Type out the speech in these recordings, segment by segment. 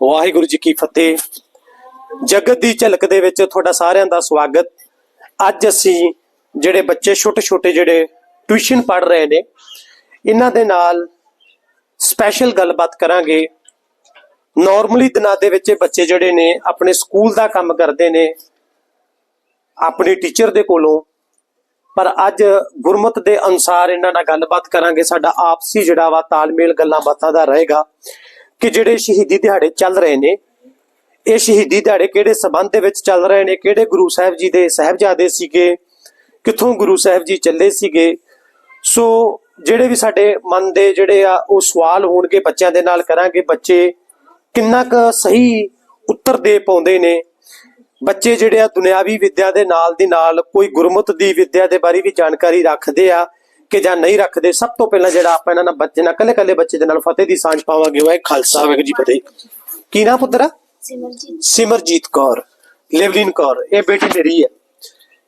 ਵਾਹਿਗੁਰੂ ਜੀ ਕੀ ਫਤਿਹ। ਜਗਤ ਦੀ ਝਲਕ ਦੇ ਵਿੱਚ ਤੁਹਾਡਾ ਸਾਰਿਆਂ ਦਾ ਸਵਾਗਤ। ਅੱਜ ਅਸੀਂ ਜਿਹੜੇ ਬੱਚੇ ਛੋਟੇ ਛੋਟੇ ਜਿਹੜੇ ਟਿਊਸ਼ਨ ਪੜ ਰਹੇ ਨੇ, ਇਹਨਾਂ ਦੇ ਨਾਲ ਸਪੈਸ਼ਲ ਗੱਲਬਾਤ ਕਰਾਂਗੇ। ਨਾਰਮਲੀ ਦਿਨਾਂ ਦੇ ਵਿੱਚ ਬੱਚੇ ਜਿਹੜੇ ਨੇ, ਆਪਣੇ ਸਕੂਲ ਦਾ ਕੰਮ ਕਰਦੇ ਨੇ, ਆਪਣੇ ਟੀਚਰ ਦੇ ਕੋਲੋਂ। ਪਰ ਅੱਜ ਗੁਰਮਤ ਦੇ ਅਨੁਸਾਰ ਇਹਨਾਂ ਨਾਲ ਗੱਲਬਾਤ ਕਰਾਂਗੇ। ਸਾਡਾ ਆਪਸੀ ਜਿਹੜਾ ਵਾ ਤਾਲਮੇਲ ਗੱਲਾਂ ਬਾਤਾਂ ਦਾ ਰਹੇਗਾ। ਕਿ ਜਿਹੜੇ ਸ਼ਹੀਦੀ ਦਿਹਾੜੇ ਚੱਲ ਰਹੇ ਨੇ, ਇਹ ਸ਼ਹੀਦੀ ਦਿਹਾੜੇ ਕਿਹੜੇ ਸਬੰਧ ਦੇ ਵਿੱਚ ਚੱਲ ਰਹੇ ਨੇ, ਕਿਹੜੇ ਗੁਰੂ ਸਾਹਿਬ ਜੀ ਦੇ ਸਾਹਿਬਜ਼ਾਦੇ ਸੀਗੇ, ਕਿੱਥੋਂ ਗੁਰੂ ਸਾਹਿਬ ਜੀ ਚੱਲੇ ਸੀਗੇ। ਸੋ ਜਿਹੜੇ ਵੀ ਸਾਡੇ ਮਨ ਦੇ ਜਿਹੜੇ ਆ, ਉਹ ਸਵਾਲ ਹੋਣਗੇ ਬੱਚਿਆਂ ਦੇ ਨਾਲ ਕਰਾਂਗੇ। ਬੱਚੇ ਕਿੰਨਾ ਕੁ ਸਹੀ ਉੱਤਰ ਦੇ ਪਾਉਂਦੇ ਨੇ। ਬੱਚੇ ਜਿਹੜੇ ਆ ਦੁਨਿਆਵੀ ਵਿੱਦਿਆ ਦੇ ਨਾਲ ਦੀ ਨਾਲ ਕੋਈ ਗੁਰਮਤ ਦੀ ਵਿੱਦਿਆ ਦੇ ਬਾਰੇ ਵੀ ਜਾਣਕਾਰੀ ਰੱਖਦੇ ਆ। ਕਿ ਜਾਂ ਨਹੀਂ ਰੱਖਦੇ ਸਭ ਤੋਂ ਪਹਿਲਾਂ ਜਿਹੜਾ ਆਪਾਂ ਇਹਨਾਂ ਨਾਲ ਬੱਚੇ ਨਾਲ ਕੱਲੇ ਕੱਲੇ ਬੱਚੇ ਦੇ ਨਾਲ ਫਤਿਹ ਦੀ ਸਾਂਝ ਪਾਵਾਂਗੇ ਉਹ ਹੈ ਖਾਲਸਾ ਵਾਹਿਗੁਰੂ ਜੀ ਫਤਿਹ। ਕੀ ਨਾਮ ਪੁੱਤਰਾ ਸਿਮਰਜੀਤ ਸਿਮਰਜੀਤ ਕੌਰ ਲਿਵਲਿਨ ਕੌਰ ਇਹ ਬੇਟੀ ਮੇਰੀ ਹੈ।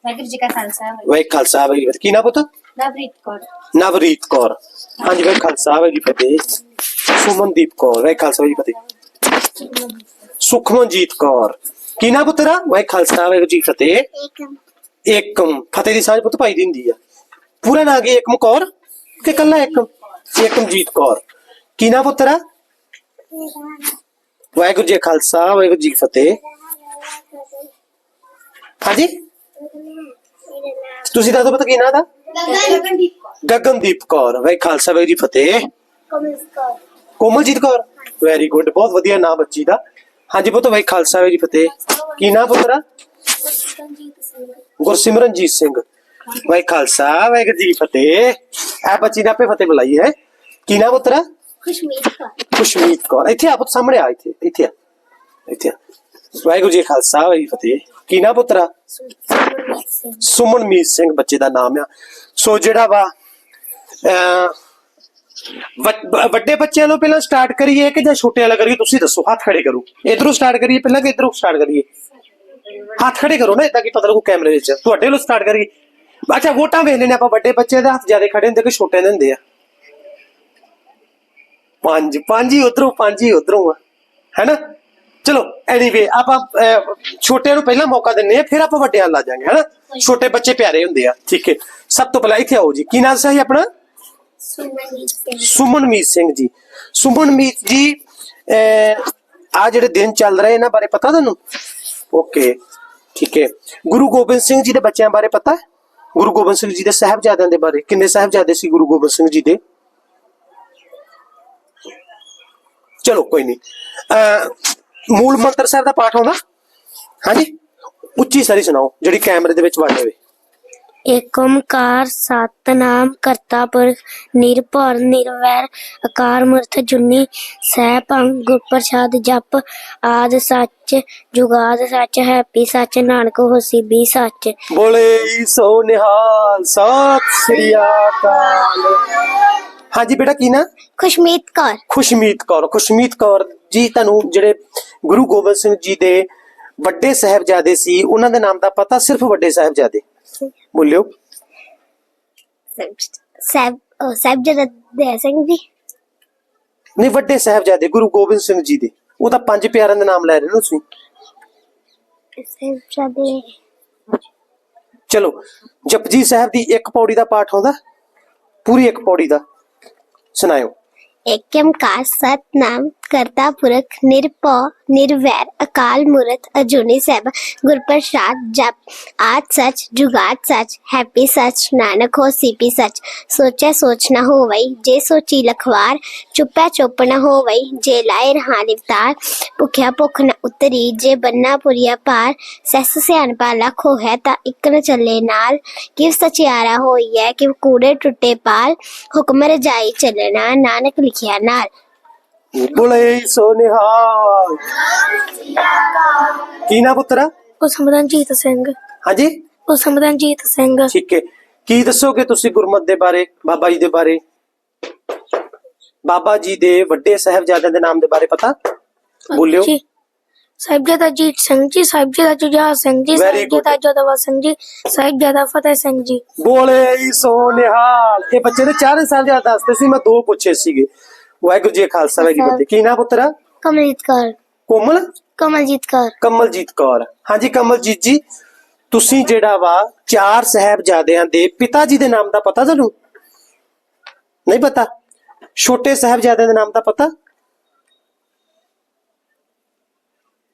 ਵਾਹਿਗੁਰੂ ਜੀ ਕਾ ਖਾਲਸਾ ਵਾਹਿਗੁਰੂ ਵਾਹਿ ਖਾਲਸਾ ਵਾਹਿਗੁਰੂ। ਕੀ ਨਾਮ ਪੁੱਤ ਨਵਰੀਤ ਕੌਰ। ਨਵਰੀਤ ਕੌਰ। ਹਾਂਜੀ ਵਾਹਿ ਖਾਲਸਾ ਵਾਹਿਗੁਰੂ ਜੀ ਫਤਿਹ। ਸੁਮਨਦੀਪ ਕੌਰ ਵਾਹਿ ਖਾਲਸਾ ਵਾਹਿਗੁਰੂ ਜੀ ਫਤਿਹ। ਸੁਖਮਨਜੀਤ ਕੌਰ। ਕੀ ਨਾਮ ਪੁੱਤਰਾ ਵਾਹਿ ਖਾਲਸਾ ਵਾਹਿਗੁਰੂ ਜੀ ਫਤਿਹ। ਏਕਮ। ਏਕਮ। ਫਤਿਹ ਦੀ ਸਾਂਝ ਪੁੱਤ ਭਾਈ ਦੀ ਹੁੰਦੀ ਆ। ਪੂਰਾ ਨਾਂ ਕੀ ਏਕਮ ਕੌਰ ਕਿ ਕੱਲਾ ਏਕਮ? ਏਕਮਜੀਤ ਕੌਰ। ਕੀ ਨਾਮ ਪੁੱਤਰਾ ਵਾਹਿਗੁਰੂ ਜੀ ਖਾਲਸਾ ਵਾਹਿਗੁਰੂ ਜੀ ਫਤਿਹ। ਹਾਂਜੀ? ਤੁਸੀਂ ਦੱਸੋ ਪਤਾ ਕੀ ਨਾਂ ਦਾ? ਗਗਨਦੀਪ ਕੌਰ। ਗਗਨਦੀਪ ਕੌਰ। ਵਾਹਿ ਖਾਲਸਾ ਵਾਹਿਗੁਰੂ ਜੀ ਫਤਿਹ। ਕੋਮਲਜੀਤ ਕੌਰ। ਵੈਰੀ ਗੁੱਡ ਬਹੁਤ ਵਧੀਆ ਨਾਮ ਬੱਚੀ ਦਾ। ਹਾਂਜੀ ਪੁੱਤ ਵਾਹਿ ਖਾਲਸਾ ਵਾਹਿਗੁਰੂ ਜੀ ਫਤਿਹ। ਕੀ ਨਾਮ ਪੁੱਤਰਾ ਗੁਰਸਿਮਰਨਜੀਤ ਸਿੰਘ। ਵਾਹਿ ਖਾਲਸਾ ਵਾਹਿਗੁਰੂ ਜੀ ਕੀ ਫਤਿਹ। ਆ ਬੱਚੀ ਦਾ ਆਪੇ ਫਤਿਹ ਬੁਲਾਈ ਹੈ। ਕੀ ਨਾਮ ਪੁੱਤਰਾ? ਖੁਸ਼ਮੀਤ ਕੌਰ। ਖੁਸ਼ਮੀਤ ਕੌਰ। ਇੱਥੇ ਆ ਪੁੱਤ ਸਾਹਮਣੇ ਆ ਇੱਥੇ ਇੱਥੇ ਆ ਇੱਥੇ ਆ। ਵਾਹਿਗੁਰੂ ਜੀ ਖਾਲਸਾ ਵਾਹਿਗੁਰੂ ਜੀ ਫਤਿਹ। ਕੀ ਨਾਮ ਪੁੱਤਰਾ? ਸੁਮਨਮੀਤ ਸਿੰਘ ਬੱਚੇ ਦਾ ਨਾਮ ਆ। ਸੋ ਜਿਹੜਾ ਵਾ ਵੱਡੇ ਬੱਚਿਆਂ ਨੂੰ ਪਹਿਲਾਂ ਸਟਾਰਟ ਕਰੀਏ ਕਿ ਜਾਂ ਛੋਟੇ ਵਾਲਾ ਕਰੀਏ? ਤੁਸੀਂ ਦੱਸੋ ਹੱਥ ਖੜੇ ਕਰੋ। ਇਧਰੋਂ ਸਟਾਰਟ ਕਰੀਏ ਪਹਿਲਾਂ ਕਿ ਇਧਰੋਂ ਸਟਾਰਟ ਕਰੀਏ? ਹੱਥ ਖੜੇ ਕਰੋ ਨਾ ਇਦਾਂ ਕੀ ਪਤਾ ਲੱਗੂ ਕੈਮਰੇ ਵਿੱਚ। ਤੁਹਾਡੇ ਵੱਲੋਂ ਸਟਾਰਟ ਕਰੀਏ। ਅੱਛਾ ਵੋਟਾਂ ਵੇਖ ਲੈਣੇ ਆਪਾਂ ਵੱਡੇ ਬੱਚੇ ਦੇ ਹੱਥ ਜ਼ਿਆਦਾ ਖੜੇ ਹੁੰਦੇ ਕਿ ਛੋਟੇ ਦੇ ਹੁੰਦੇ ਆ? ਪੰਜ ਪੰਜ ਹੀ ਉਧਰੋਂ ਪੰਜ ਹੀ ਉਧਰੋਂ ਆ ਹੈਨਾ? ਚਲੋ ਐਨੀਵੇ ਆਪਾਂ ਛੋਟਿਆਂ ਨੂੰ ਪਹਿਲਾਂ ਮੌਕਾ ਦਿੰਨੇ ਆ ਫਿਰ ਆਪਾਂ ਵੱਡਿਆਂ ਲਾ ਜਾਾਂਗੇ ਹੈਨਾ? ਛੋਟੇ ਬੱਚੇ ਪਿਆਰੇ ਹੁੰਦੇ ਆ ਠੀਕ ਹੈ। ਸਭ ਤੋਂ ਪਹਿਲਾਂ ਇੱਥੇ ਆਓ ਜੀ ਕੀ ਨਾਮ ਸਹੀ ਆਪਣਾ? ਸੁਮਨਮੀਤ ਸਿੰਘ ਜੀ। ਸੁਮਨਮੀਤ ਜੀ ਆ ਜਿਹੜੇ ਦਿਨ ਚੱਲ ਰਹੇ ਇਹਨਾਂ ਬਾਰੇ ਪਤਾ ਤੁਹਾਨੂੰ? ਓਕੇ ਠੀਕ ਹੈ। ਗੁਰੂ ਗੋਬਿੰਦ ਸਿੰਘ ਜੀ ਦੇ ਬੱਚਿਆਂ ਬਾਰੇ ਪਤਾ? ਹੈ ਗੁਰੂ ਗੋਬਿੰਦ ਸਿੰਘ ਜੀ ਦੇ ਸਾਹਿਬਜ਼ਾਦਿਆਂ ਦੇ ਬਾਰੇ। ਕਿੰਨੇ ਸਾਹਿਬਜ਼ਾਦੇ ਸੀ ਗੁਰੂ ਗੋਬਿੰਦ ਸਿੰਘ ਜੀ ਦੇ? ਚਲੋ ਕੋਈ ਨਹੀਂ। ਅਹ, ਮੂਲ ਮੰਤਰ ਸਾਹਿਬ ਦਾ ਪਾਠ ਆਉਂਦਾ? ਹਾਂਜੀ? ਉੱਚੀ ਸਾਰੀ ਸੁਣਾਓ ਜਿਹੜੀ ਕੈਮਰੇ ਦੇ ਵਿੱਚ ਵੜ ਜਾਵੇ। ਏਕ ਓੰਕਾਰ ਸਤਨਾਮ ਕਰਤਾ ਪੁਰਖ ਨਿਰਭਉ ਨਿਰਵੈਰ ਅਕਾਰ ਮੂਰਤ ਜੁਨੀ ਸਹਿਭੰ ਗੁਰ ਪ੍ਰਸਾਦ ਜਪ ਆਦ ਸੱਚ ਜੁਗਾਦ ਸੱਚ ਹੈਪੀ ਸੱਚ ਨਾਨਕ ਹੋਸੀ ਵੀ ਸੱਚ। ਬੋਲੇ ਸੋ ਨਿਹਾਲ ਸਤਿ ਸ੍ਰੀ ਅਕਾਲ। ਹਾਂਜੀ ਬੇਟਾ ਕੀ ਨਾ? ਖੁਸ਼ਮੀਤ ਕੌਰ। ਖੁਸ਼ਮੀਤ ਕੌਰ ਖੁਸ਼ਮੀਤ ਕੌਰ ਜੀ ਤੁਹਾਨੂੰ ਜਿਹੜੇ ਗੁਰੂ ਗੋਬਿੰਦ ਸਿੰਘ ਜੀ ਦੇ ਵੱਡੇ ਸਾਹਿਬਜ਼ਾਦੇ ਸੀ ਉਹਨਾਂ ਦੇ ਨਾਮ ਦਾ ਪਤਾ ਸਿਰਫ ਵੱਡੇ ਸਾਹਿਬਜ਼ਾਦੇ। ਬੋਲਿਓ। ਸਾਹਿਬ ਅਹ ਸਾਹਿਬਜ਼ਾਦਾ ਦੇ ਸਿੰਘ ਜੀ। ਨਹੀਂ ਵੱਡੇ ਸਾਹਿਬਜ਼ਾਦੇ ਗੁਰੂ ਗੋਬਿੰਦ ਸਿੰਘ ਜੀ ਦੇ। ਉਹ ਤਾਂ ਪੰਜ ਪਿਆਰਿਆਂ ਦੇ ਨਾਮ ਲੈ ਰਹੇ ਨੇ ਤੁਸੀਂ। ਸਾਹਿਬਜ਼ਾਦੇ। ਚਲੋ ਜਪਜੀ ਸਾਹਿਬ ਦੀ ਇੱਕ ਪੌੜੀ ਦਾ ਪਾਠ ਆਉਂਦਾ। ਪੂਰੀ ਇੱਕ ਪੌੜੀ ਦਾ। ਸੁਣਾਇਓ। ਏਕ ਓੰਕਾਰ ਸਤਨਾਮ ਕਰਤਾ ਪੁਰਖ ਨਿਰਭਉ ਨਿਰਵੈਰ ਅਕਾਲ ਮੂਰਤ ਅਜੂਨੀ ਸੈਭ ਗੁਰ ਜਪ, ਆਦ ਸੱਚ, ਜੁਗਾਦ ਸੱਚ, ਹੈਪੀ ਸੱਚ, ਨਾਨਕ ਹੋ ਸੀਪੀ ਸੱਚ। ਸੋਚੈ ਸੋਚ ਨਾ ਹੋਵਈ, ਜੇ ਸੋਚੀ ਲਖਵਾਰ, ਚੁੱਪੈ ਚੁੱਪ ਨ ਹੋਵਈ, ਜੇ ਲਾਇ ਰਹਾ ਲਿਵਤਾਰ ਭੁਖਿਆ ਭੁਖ ਨ ਉਤਰੀ, ਜੇ ਬੰਨਾ ਪੁਰੀਆ ਪਾਰ ਸੈਸ ਸਿਆਣਪਾ ਲੱਖ ਹੈ ਤਾਂ ਇੱਕ ਨ ਚੱਲੇ ਨਾਲ। ਕਿਵ ਸਚਿਆਰਾ ਹੋਈ ਹੈ ਕਿਵ ਕੂੜੇ ਟੁੱਟੇ ਪਾਲ, ਹੁਕਮ ਰਜਾਈ ਚੱਲਣਾ, ਨਾਨਕ ਲਿਖਿਆ ਨਾਲ। ਬੋਲੇ ਸੋ ਨਿਹਾਲ ਕੀ ਨਾ ਪੁੱਤਰਾ? ਉਹ ਸਮਰਨਜੀਤ ਸਿੰਘ। ਹਾਂਜੀ? ਉਹ ਸਮਰਨਜੀਤ ਸਿੰਘ। ਠੀਕ ਹੈ। ਕੀ ਦੱਸੋਗੇ ਤੁਸੀਂ ਗੁਰਮਤ ਦੇ ਬਾਰੇ ਬਾਬਾ ਜੀ ਦੇ ਬਾਰੇ? ਬਾਬਾ ਜੀ ਦੇ ਵੱਡੇ ਸਾਹਿਬਜ਼ਾਦਿਆਂ ਦੇ ਨਾਮ ਦੇ ਬਾਰੇ ਪਤਾ? ਬੋਲਿਓ। ਸਾਹਿਬਜ਼ਾਦਾ ਜੀਤ ਸਿੰਘ ਜੀ ਸਾਹਿਬਜ਼ਾਦਾ ਜੁਝਾਰ ਸਿੰਘ ਜੀ. ਸਾਹਿਬਜ਼ਾਦਾ ਜੋਧਵਾ ਸਿੰਘ ਜੀ ਸਾਹਿਬਜ਼ਾਦਾ ਫਤਿਹ ਸਿੰਘ ਜੀ। ਬੋਲੇ ਸੋ ਨਿਹਾਲ ਇਹ ਬੱਚੇ ਦੇ ਚਾਰੇ ਸਾਹਿਬਜ਼ਾਦੇ ਦੱਸਦੇ ਸੀ ਮੈਂ ਦੋ ਪੁੱਛੇ ਸੀਗੇ। ਵਾਹਿਗੁਰੂ ਜੀ ਕਾ ਖਾਲਸਾ ਵਾਹਿਗੁਰੂ ਜੀ ਕੀ ਫਤਿਹ। ਕੀ ਨਾ ਪੁੱਤਰਾ ਕਮਲੀਤ ਕੌਰ। ਕੋਮਲ? ਕਮਲਜੀਤ ਕੌਰ। ਕਮਲਜੀਤ ਕੌਰ। ਹਾਂਜੀ ਕਮਲਜੀਤ ਜੀ ਤੁਸੀਂ ਜਿਹੜਾ ਵਾ ਚਾਰ ਸਾਹਿਬਜ਼ਾਦਿਆਂ ਦੇ ਪਿਤਾ ਜੀ ਦੇ ਨਾਮ ਦਾ ਪਤਾ ਤੁਹਾਨੂੰ? ਨਹੀਂ ਪਤਾ? ਛੋਟੇ ਸਾਹਿਬਜ਼ਾਦਿਆਂ ਦੇ ਨਾਮ ਦਾ ਪਤਾ?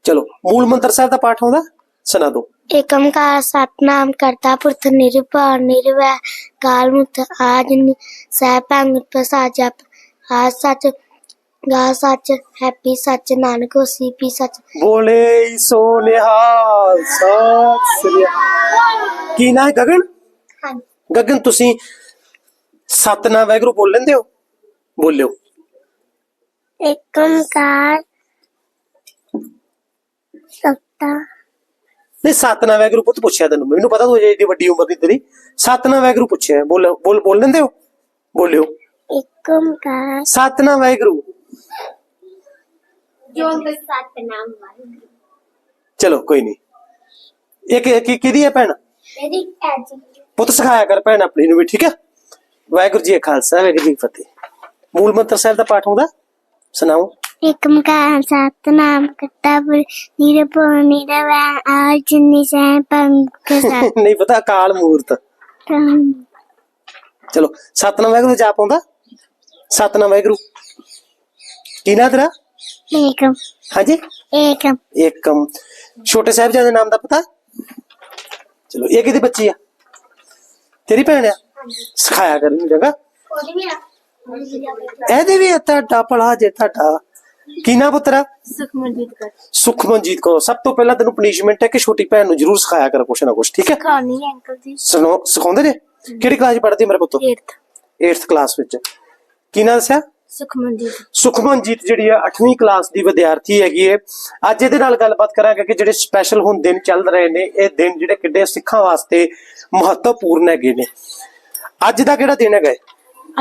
ਚਲੋ ਮੂਲ ਮੰਤਰ ਸਾਹਿਬ ਦਾ ਪਾਠ ਆਉਂਦਾ ਸੁਣਾ ਦਿਓ। ਏਕਮਕਾਰ ਸਤਨਾਮ ਕਰਤਾ ਪੁਰਖ ਨਿਰਭਉ ਨਿਰਵੈਰ ਕਾਲ ਮੁਕਤ ਆਜਨ ਸਹਿਪੰਗ ਪ੍ਰਸਾਦ ਜਪ ਆ ਸੱਚ ਗਾ ਸੱਚ ਹੈਪੀ ਸੱਚ ਨਾਨਕ ਹੋਸੀ ਪੀ ਸੱਚ। ਬੋਲੇ ਸੋ ਨਿਹਾਲ ਸਤਿ ਸ੍ਰੀ ਅਕਾਲ। ਕੀ ਨਾ ਗਗਨ? ਗਗਨ ਤੁਸੀਂ ਸਤਨਾਮ ਵੈਗਰੂ ਬੋਲ ਲੈਂਦੇ ਹੋ? ਬੋਲਿਓ। ਏਕਮਕਾਰ ਸਤਾ। ਨਹੀਂ ਸਤਨਾਮ ਵੈਗਰੂ ਪੁੱਤ ਪੁੱਛਿਆ ਤੈਨੂੰ। ਮੈਨੂੰ ਪਤਾ ਤੂੰ ਜੇ ਏਡੀ ਵੱਡੀ ਉਮਰ ਦੀ ਤੇਰੀ। ਸਤਨਾਮ ਵੈਗਰੂ ਪੁੱਛਿਆ। ਬੋਲ ਬੋਲ ਬੋਲ ਲੈਂਦੇ ਹੋ? ਬੋਲਿਓ। ਏਕਮਕਾਰ ਸਤਨਾਮ ਵੈਗਰੂ ਜੋ ਸਤਨਾਮ ਵਾਹਿਗੁਰੂ। ਚਲੋ ਕੋਈ ਨਹੀਂ। ਇੱਕ ਇੱਕ ਕਿਹਦੀ ਹੈ ਭੈਣ? ਮੇਰੀ ਐਜੀ ਪੁੱਤ ਸਿਖਾਇਆ ਕਰ ਭੈਣ ਆਪਣੀ ਨੂੰ ਵੀ ਠੀਕ ਹੈ? ਵਾਹਿਗੁਰੂ ਜੀ ਖਾਲਸਾ ਵਾਹਿਗੁਰੂ ਜੀ ਫਤਿਹ। ਮੂਲ ਮੰਤਰ ਸਾਹਿਬ ਦਾ ਪਾਠ ਹੁੰਦਾ ਸੁਣਾਓ। ਏਕਮਕਾਰ ਸਤਨਾਮ ਕਰਤਾ ਪੁਰਖ ਨਿਰਭਉ ਨਿਰਵੈਰ ਆਜਨ ਸਹਿਪੰਗ ਪ੍ਰਸਾਦ ਨਹੀਂ ਪਤਾ ਅਕਾਲ ਮੂਰਤ। ਚਲੋ ਸਤਨਾਮ ਵਾਹਿਗੁਰੂ ਜਾਪ ਆਉਂਦਾ? ਸਤਨਾਮ ਵਾਹਿਗੁਰੂ। ਕੀ ਨਾਂ ਤੇਰਾ? ਏਕਮ। ਹਾਂਜੀ? ਏਕਮ। ਏਕਮ। ਛੋਟੇ ਸਾਹਿਬਜ਼ਾਦੇ ਦੇ ਨਾਮ ਦਾ ਪਤਾ ਚਲੋ ਇਹ ਕਿਹਦੀ ਬੱਚੀ ਆ? ਤੇਰੀ ਭੈਣ ਆ? ਸਿਖਾਇਆ ਕਰ ਜਗਾ। ਇਹਦੇ ਵੀ ਤੁਹਾਡਾ ਭਲਾ ਜੇ ਤੁਹਾਡਾ। ਕੀ ਨਾ ਪੁੱਤਰਾ ਸੁਖਮਨਜੀਤ ਕਰ। ਸੁਖਮਨਜੀਤ ਸਭ ਤੋਂ ਪਹਿਲਾਂ ਤੈਨੂੰ ਪਨਿਸ਼ਮੈਂਟ ਹੈ ਕਿ ਛੋਟੀ ਭੈਣ ਨੂੰ ਜ਼ਰੂਰ ਸਿਖਾਇਆ ਕਰ ਕੁਛ ਨਾ ਕੁਛ ਠੀਕ ਹੈ? ਖਾਣੀ ਅੰਕਲ ਜੀ। ਸੁਣੋ ਸਿਖਾਉਂਦੇ ਨੇ? ਕਿਹੜੀ ਕਲਾਸ ਪੜ੍ਹਦੀ ਮੇਰੇ ਪੁੱਤ? 8th 8th ਕਲਾਸ ਵਿੱਚ। ਕੀ ਨਾ ਦੱਸਿਆ? ਸੁਖਮਨਜੀਤ। ਸੁਖਮਨਜੀਤ ਜਿਹੜੀ ਆ 8ਵੀਂ ਕਲਾਸ ਦੀ ਵਿਦਿਆਰਥੀ ਹੈਗੀ ਏ। ਅੱਜ ਇਹਦੇ ਨਾਲ ਗੱਲਬਾਤ ਕਰਾਂਗੇ ਕਿ ਜਿਹੜੇ ਸਪੈਸ਼ਲ ਹੁਣ ਦਿਨ ਚੱਲ ਰਹੇ ਨੇ ਇਹ ਦਿਨ ਜਿਹੜੇ ਕਿੱਡੇ ਸਿੱਖਾਂ ਵਾਸਤੇ ਮਹੱਤਵਪੂਰਨ ਹੈਗੇ ਨੇ। ਅੱਜ ਦਾ ਕਿਹੜਾ ਦਿਨ ਹੈਗਾ?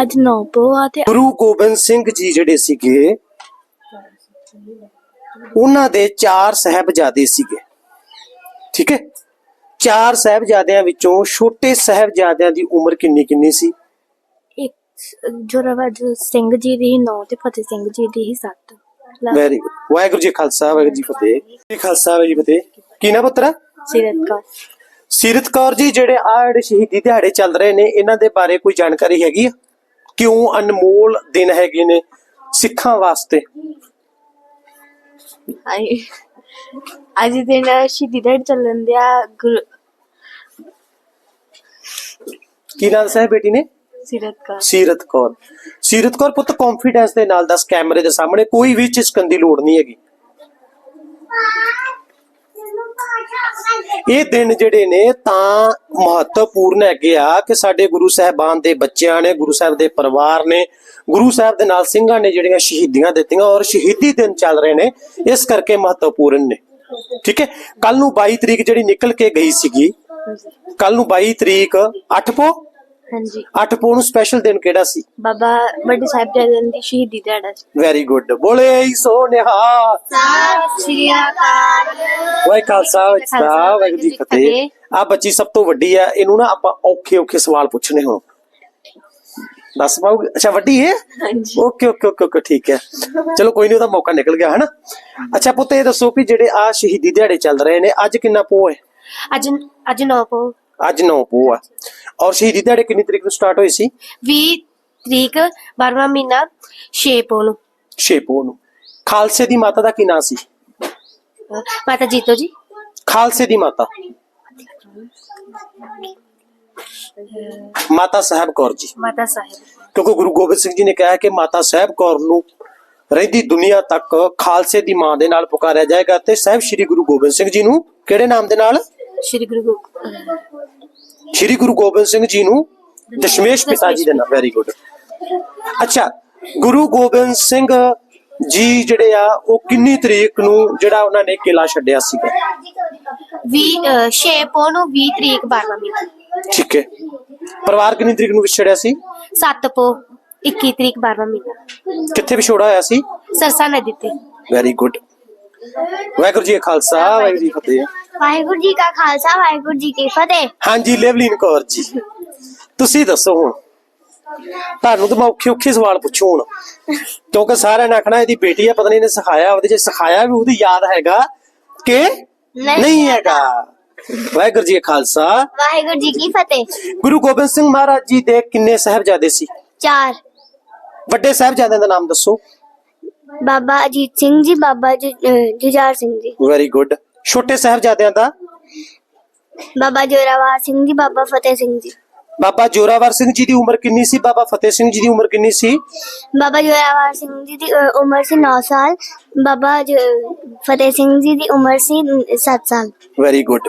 ਅੱਜ ਨੌ ਪੋਆ ਤੇ ਗੁਰੂ ਗੋਬਿੰਦ ਸਿੰਘ ਜੀ ਜਿਹੜੇ ਸੀਗੇ ਉਹਨਾਂ ਦੇ ਚਾਰ ਸਾਹਿਬਜ਼ਾਦੇ ਸੀਗੇ। ਠੀਕ ਹੈ ਚਾਰ ਸਾਹਿਬਜ਼ਾਦਿਆਂ ਵਿੱਚੋਂ ਛੋਟੇ ਸਾਹਿਬਜ਼ਾਦਿਆਂ ਦੀ ਉਮਰ ਕਿੰਨੀ ਕਿੰਨੀ ਸੀ? ਜੋਰਾਵਰ ਸਿੰਘ ਜੀ ਦੀ 9 ਤੇ ਫਤਿਹ ਸਿੰਘ ਜੀ ਦੀ 7 ਵੈਰੀ ਗੁੱਡ ਵਾਹਿਗੁਰੂ ਜੀ ਕਾ ਖਾਲਸਾ ਵਾਹਿਗੁਰੂ ਜੀ ਕੀ ਫਤਿਹ। ਜੀ ਖਾਲਸਾ ਵਾਹਿਗੁਰੂ ਜੀ ਕੀ ਫਤਿਹ। ਕੀ ਨਾ ਪੁੱਤਰਾ? ਸਿਰਤ ਕੌਰ। ਸੀਰਤ ਕੌਰ ਜੀ ਜਿਹੜੇ ਆ ਜਿਹੜੇ ਸ਼ਹੀਦੀ ਦਿਹਾੜੇ ਚੱਲ ਰਹੇ ਨੇ ਇਹਨਾਂ ਦੇ ਬਾਰੇ ਕੋਈ ਜਾਣਕਾਰੀ ਹੈਗੀ ਆ? ਕਿਉਂ ਅਨਮੋਲ ਦਿਨ ਹੈਗੇ ਨੇ ਸਿੱਖਾਂ ਵਾਸਤੇ? ਆਈ ਅੱਜ ਦਿਨ ਸ਼ਹੀਦੀ ਦਿਹਾੜਾ ਚੱਲਣ ਦਿਆ ਗੁਰੂ ਕੀ ਨਾਮ ਦੱਸਿਆ ਬੇਟੀ ਨੇ? ਸਿਰਤ ਕਾ ਸੀਰਤ ਕੌਰ। ਸੀਰਤ ਕੌਰ ਪੁੱਤ ਕੌਨਫੀਡੈਂਸ ਦੇ ਨਾਲ ਦੱਸ ਕੈਮਰੇ ਦੇ ਸਾਹਮਣੇ ਕੋਈ ਵੀ ਝਿਜਕਣ ਦੀ ਲੋੜ ਨਹੀਂ ਹੈਗੀ। ਇਹ ਦਿਨ ਜਿਹੜੇ ਨੇ ਤਾਂ ਮਹੱਤਵਪੂਰਨ ਹੈਗੇ ਆ ਕਿ ਸਾਡੇ ਗੁਰੂ ਸਾਹਿਬਾਨ ਦੇ ਬੱਚਿਆਂ ਨੇ, ਗੁਰੂ ਸਾਹਿਬ ਦੇ ਪਰਿਵਾਰ ਨੇ, ਗੁਰੂ ਸਾਹਿਬ ਦੇ ਨਾਲ ਸਿੰਘਾਂ ਨੇ ਜਿਹੜੀਆਂ ਸ਼ਹੀਦੀਆਂ ਦਿੱਤੀਆਂ ਔਰ ਸ਼ਹੀਦੀ ਦਿਨ ਚੱਲ ਰਹੇ ਨੇ, ਇਸ ਕਰਕੇ ਮਹੱਤਵਪੂਰਨ ਨੇ। ਠੀਕ ਹੈ? ਕੱਲ ਨੂੰ 22 ਤਰੀਕ ਜਿਹੜੀ ਨਿਕਲ ਕੇ ਗਈ ਸੀਗੀ ਕੱਲ ਨੂੰ 22 ਤਰੀਕ 8 ਪੋ ਹਾਂਜੀ। 8 ਪੋ ਨੂੰ ਸਪੈਸ਼ਲ ਦਿਨ ਕਿਹੜਾ ਸੀ? ਬਾਬਾ ਵੱਡੇ ਸਾਹਿਬ ਜੀ ਦੀ ਸ਼ਹੀਦੀ ਦਿਹਾੜਾ ਸੀ। ਵੈਰੀ ਗੁੱਡ ਬੋਲੇ ਸੋ ਨਿਹਾਲ ਸ੍ਰੀ ਅਕਾਲ। ਵਾਹਿ ਖਾਲਸਾ ਵਾਹਿ ਵਾਹਿਗੁਰੂ ਜੀ ਕੀ ਫਤਿਹ। ਆ ਬੱਚੀ ਸਭ ਤੋਂ ਵੱਡੀ ਆ ਇਹਨੂੰ ਨਾ ਆਪਾਂ ਔਖੇ ਔਖੇ ਸਵਾਲ ਪੁੱਛਣੇ ਹੁਣ। ਦੱਸ ਪਾਉਗੇ ਅੱਛਾ ਵੱਡੀ ਹੈ ਹਾਂਜੀ। ਓਕੇ ਓਕੇ ਓਕੇ ਓਕੇ ਠੀਕ ਹੈ। ਚਲੋ ਕੋਈ ਨਹੀਂ ਉਹਦਾ ਮੌਕਾ ਨਿਕਲ ਗਿਆ ਹਨਾ? ਅੱਛਾ ਪੁੱਤ ਇਹ ਦੱਸੋ ਕਿ ਜਿਹੜੇ ਆ ਸ਼ਹੀਦੀ ਦਿਹਾੜੇ ਚੱਲ ਰਹੇ ਨੇ ਅੱਜ ਕਿੰਨਾ ਪੋ ਹੈ? ਅੱਜ ਅੱਜ ਨੌ ਪੋ ਅੱਜ 9 ਪੋ ਆ। ਔਰ ਸ਼ਹੀਦੀ ਦਿਹਾੜੇ ਕਿੰਨੀ ਤਰੀਕ ਨੂੰ ਸਟਾਰਟ ਹੋਏ ਸੀ? 20 ਤਰੀਕ 12ਵਾਂ ਮਹੀਨਾ 6 ਪੋ ਨੂੰ। 6 ਪੋ ਨੂੰ। ਖਾਲਸੇ ਦੀ ਮਾਤਾ ਦਾ ਕੀ ਨਾਂ ਸੀ? ਮਾਤਾ ਜੀਤੋ ਜੀ। ਖਾਲਸੇ ਦੀ ਮਾਤਾ। ਮਾਤਾ ਸਾਹਿਬ ਕੌਰ ਜੀ। ਮਾਤਾ ਸਾਹਿਬ। ਕਿਉਂਕਿ ਗੁਰੂ ਗੋਬਿੰਦ ਸਿੰਘ ਜੀ ਨੇ ਕਿਹਾ ਕਿ ਮਾਤਾ ਸਾਹਿਬ ਕੌਰ ਨੂੰ ਰਹਿੰਦੀ ਦੁਨੀਆ ਤੱਕ ਖਾਲਸੇ ਦੀ ਮਾਂ ਦੇ ਨਾਲ ਪੁਕਾਰਿਆ ਜਾਏਗਾ। ਤੇ ਸਾਹਿਬ ਸ੍ਰੀ ਗੁਰੂ ਗੋਬਿੰਦ ਸਿੰਘ ਜੀ ਨੂੰ ਕਿਹੜੇ ਨਾਮ ਦੇ ਨਾਲ? ਸ਼੍ਰੀ ਗੁਰੂ ਸ੍ਰੀ ਗੁਰੂ ਗੋਬਿੰਦ ਸਿੰਘ ਜੀ ਨੂੰ ਦਸ਼ਮੇਸ਼ ਪਿਤਾ ਜੀ ਦੇ ਨਾਮ ਵੈਰੀ ਗੁੱਡ ਅੱਛਾ ਗੁਰੂ ਗੋਬਿੰਦ ਸਿੰਘ ਜੀ ਜਿਹੜੇ ਆ ਉਹ ਕਿੰਨੀ ਤਰੀਕ ਨੂੰ ਜਿਹੜਾ ਉਹਨਾਂ ਨੇ ਕਿਲਾ ਛੱਡਿਆ ਸੀਗਾ? 20 ਅਹ 6 ਪੋ ਨੂੰ 20 ਤਰੀਕ 12ਵਾਂ ਮਹੀਨਾ। ਠੀਕ ਹੈ। ਪਰਿਵਾਰ ਕਿੰਨੀ ਤਰੀਕ ਨੂੰ ਵਿਛੜਿਆ ਸੀ? 7 ਪੋ 21 ਤਰੀਕ 12ਵਾਂ ਮਹੀਨਾ। ਕਿੱਥੇ ਵਿਛੋੜਾ ਹੋਇਆ ਸੀ? ਸਰਸਾ ਨਦੀ ਤੇ। ਵੈਰੀ ਗੁੱਡ ਵਾਹਿਗੁਰੂ ਜੀ ਕਾ ਖਾਲਸਾ ਵਾਹਿਗੁਰੂ ਜੀ ਕੀ ਫਤਿਹ। ਵਾਹਿਗੁਰੂ ਜੀ ਕਾ ਖਾਲਸਾ ਵਾਹਿਗੁਰੂ ਜੀ ਕੀ ਫਤਿਹ। ਹਾਂਜੀ ਲੇਵਲੀਨ ਕੌਰ ਜੀ। ਤੁਸੀਂ ਦੱਸੋ ਹੁਣ ਤੁਹਾਨੂੰ ਤਾਂ ਮੈਂ ਔਖੇ ਔਖੇ ਸਵਾਲ ਪੁੱਛੂ ਹੁਣ। ਕਿਉਂਕਿ ਸਾਰਿਆਂ ਨੇ ਆਖਣਾ ਇਹਦੀ ਬੇਟੀ ਆ ਪਤਾ ਨਹੀਂ ਇਹਨੇ ਸਿਖਾਇਆ ਉਹਦੇ ਜੇ ਸਿਖਾਇਆ ਵੀ ਉਹਦੀ ਯਾਦ ਹੈਗਾ ਕਿ ਨਹੀਂ ਹੈਗਾ। ਵਾਹਿਗੁਰੂ ਜੀ ਕਾ ਖਾਲਸਾ। ਵਾਹਿਗੁਰੂ ਜੀ ਕੀ ਫਤਿਹ। ਗੁਰੂ ਗੋਬਿੰਦ ਸਿੰਘ ਮਹਾਰਾਜ ਜੀ ਦੇ ਕਿੰਨੇ ਸਾਹਿਬਜ਼ਾਦੇ ਸੀ? ਚਾਰ। ਵੱਡੇ ਸਾਹਿਬਜ਼ਾਦਿਆਂ ਦਾ ਨਾਮ ਦੱਸੋ। ਬਾਬਾ ਅਜੀਤ ਸਿੰਘ ਜੀ ਬਾਬਾ ਜੁਝਾਰ ਸਿੰਘ ਜੀ। ਵੈਰੀ ਗੁੱਡ ਛੋਟੇ ਸਾਹਿਬਜ਼ਾਦਿਆਂ ਦਾ? ਬਾਬਾ ਜੋਰਾਵਰ ਸਿੰਘ ਜੀ ਬਾਬਾ ਫਤਿਹ ਸਿੰਘ ਜੀ। ਬਾਬਾ ਜੋਰਾਵਰ ਸਿੰਘ ਜੀ ਦੀ ਉਮਰ ਕਿੰਨੀ ਸੀ? ਬਾਬਾ ਫਤਿਹ ਸਿੰਘ ਜੀ ਦੀ ਉਮਰ ਕਿੰਨੀ ਸੀ? ਬਾਬਾ ਜੋਰਾਵਰ ਸਿੰਘ ਜੀ ਦੀ ਉਮਰ ਸੀ 9 ਸਾਲ। ਬਾਬਾ ਜੋ- ਫਤਿਹ ਸਿੰਘ ਜੀ ਦੀ ਉਮਰ ਸੀ 7 ਸਾਲ। ਵੈਰੀ ਗੁੱਡ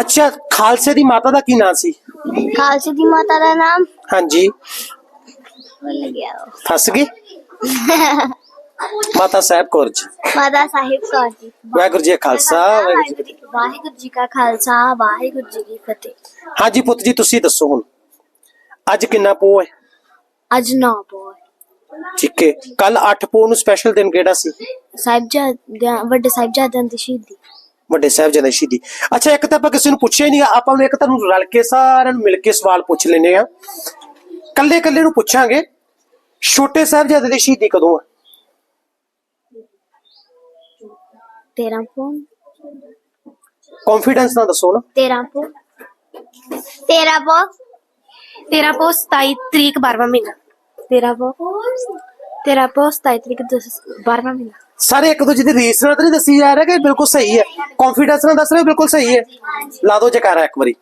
ਅੱਛਾ ਖਾਲਸੇ ਦੀ ਮਾਤਾ ਦਾ ਕੀ ਨਾਮ ਸੀ? ਖਾਲਸੇ ਦੀ ਮਾਤਾ ਦਾ ਨਾਮ? ਹਾਂਜੀ। ਭੁੱਲ ਗਿਆ। ਉਹ। ਫਸ ਗਏ? ਮਾਤਾ ਸਾਹਿਬ ਕੌਰ ਜੀ। ਮਾਤਾ ਸਾਹਿਬ ਕੌਰ ਜੀ। ਵਾਹਿਗੁਰੂ ਜੀ ਕਾ ਖਾਲਸਾ ਵਾਹਿਗੁਰੂ ਜੀ ਕੀ ਫਤਿਹ। ਵਾਹਿਗੁਰੂ ਜੀ ਕਾ ਖਾਲਸਾ ਵਾਹਿਗੁਰੂ ਜੀ ਕੀ ਫਤਿਹ। ਹਾਂਜੀ ਪੁੱਤ ਜੀ ਤੁਸੀਂ ਦੱਸੋ ਹੁਣ ਅੱਜ ਕਿੰਨਾ ਪੋ ਹੈ? ਅੱਜ ਨਾ ਬੋਲ ਠੀਕ ਹੈ ਕੱਲ 8 ਪੋ ਨੂੰ ਸਪੈਸ਼ਲ ਦਿਨ ਕਿਹੜਾ ਸੀ? ਸਾਹਿਬਜ਼ਾਦਿਆਂ ਵੱਡੇ ਸਾਹਿਬਜ਼ਾਦਿਆਂ ਦੀ ਸ਼ਹੀਦੀ। ਵੱਡੇ ਸਾਹਿਬ ਜੀ ਦੀ ਸ਼ਹੀਦੀ। ਅੱਛਾ ਇੱਕ ਤਾਂ ਆਪਾਂ ਕਿਸੇ ਨੂੰ ਪੁੱਛਿਆ ਹੀ ਨਹੀਂ ਆਪਾਂ ਨੂੰ ਇੱਕ ਤੁਹਾਨੂੰ ਰਲ ਕੇ ਸਾਰਿਆਂ ਨੂੰ ਮਿਲ ਕੇ ਸਵਾਲ ਪੁੱਛ ਲੈਨੇ ਆ ਕੱਲੇ ਕੱਲੇ ਨੂੰ ਪੁੱਛਾਂਗੇ ਛੋਟੇ ਸਾਹਿਬਜ਼ਾਦੇ ਦੀ ਸ਼ਹੀਦੀ ਕਦੋਂ ਆ? 13 ਪੌਣ ਕੌਨਫੀਡੈਂਸ ਨਾਲ ਦੱਸੋ ਨਾ। 13 ਪੌਣ ਤੇਰਾ ਪੋ। ਤੇਰਾ ਪੋ 27 ਤਰੀਕ 12ਵਾਂ ਮਹੀਨਾ। ਤੇਰਾ ਪੋ। ਤੇਰਾ ਪੋ 27 ਤਰੀਕ 12ਵਾਂ ਮਹੀਨਾ। ਸਾਰੇ ਇੱਕ ਦੂਜੇ ਦੀ ਰੀਸ ਨਾਲ ਤਾਂ ਨਹੀਂ ਦੱਸੀ ਜਾ ਰਿਹਾ ਕਿ ਬਿਲਕੁਲ ਸਹੀ ਹੈ। ਕੌਨਫੀਡੈਂਸ ਨਾਲ ਦੱਸ ਰਹੇ ਹੋ ਬਿਲਕੁਲ ਸਹੀ ਹੈ। ਲਾ ਦਿਓ ਜਕਾਰਾ ਇੱਕ ਵਾਰੀ।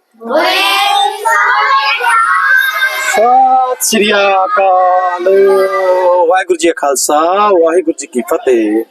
ਸਤਿ ਸ੍ਰੀ ਅਕਾਲ। ਵਾਹਿਗੁਰੂ ਜੀ ਕਾ ਖਾਲਸਾ ਵਾਹਿਗੁਰੂ ਜੀ ਕੀ ਫਤਿਹ।